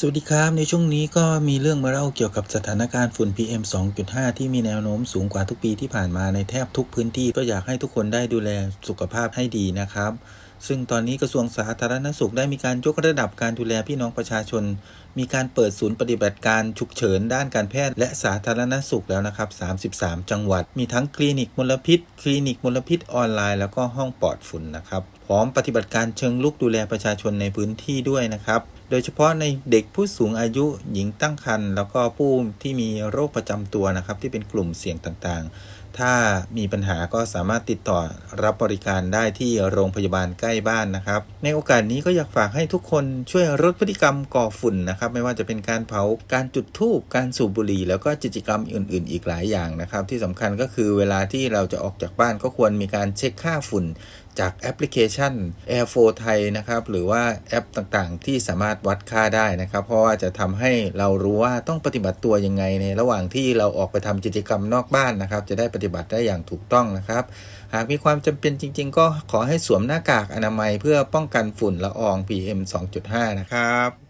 สวัสดีครับในช่วงนี้ก็มีเรื่องมาเล่าเกี่ยวกับสถานการณ์ฝุ่น PM 2.5 ที่มีแนวโน้มสูงกว่าทุกปีที่ผ่านมาในแทบทุกพื้นที่ก็อยากให้ทุกคนได้ดูแลสุขภาพให้ดีนะครับ ซึ่งตอนนี้กระทรวงสาธารณสุขได้มีการยกระดับการดูแลพี่น้องประชาชน มีการเปิดศูนย์ปฏิบัติการฉุกเฉินด้านการแพทย์และสาธารณสุขแล้วนะครับ 33 จังหวัด มีทั้งคลินิกมลพิษ คลินิกมลพิษออนไลน์ แล้วก็ห้องปลอดฝุ่นนะครับ พร้อมปฏิบัติการเชิงลุกดูแลประชาชนในพื้นที่ด้วยนะครับ โดยเฉพาะในเด็กผู้สูงอายุ หญิงตั้งครรภ์ แล้วก็ผู้ที่มีโรคประจำตัวนะครับ ที่เป็นกลุ่มเสี่ยงต่างๆ ถ้ามีปัญหาก็สามารถติดต่อรับบริการได้ที่โรงพยาบาลใกล้บ้านนะครับ ในโอกาสนี้ก็อยากฝากให้ทุกคนช่วยลดพฤติกรรมก่อฝุ่นนะครับไม่ว่าจะเป็นการเผาการจุดธูปการสูบบุหรี่แล้วก็กิจกรรมอื่น ๆ อีกหลายอย่างนะครับ ที่สำคัญก็คือเวลาที่เราจะออกจากบ้านก็ควรมีการเช็คค่าฝุ่นจากแอปพลิเคชัน Air 4 ไทยนะครับ หรือว่าแอปต่างๆ ที่สามารถวัดค่าได้นะครับ เพราะว่าจะทำให้เรารู้ว่าต้องปฏิบัติตัวยังไงในระหว่างที่เราออกไปทำกิจกรรมนอกบ้านนะครับ จะได้ปฏิบัติได้อย่างถูกต้องนะครับ หากมีความจำเป็นจริง ๆ ก็ขอให้สวมหน้ากากอนามัย เพื่อป้องกันฝุ่นละออง PM 2.5 นะครับ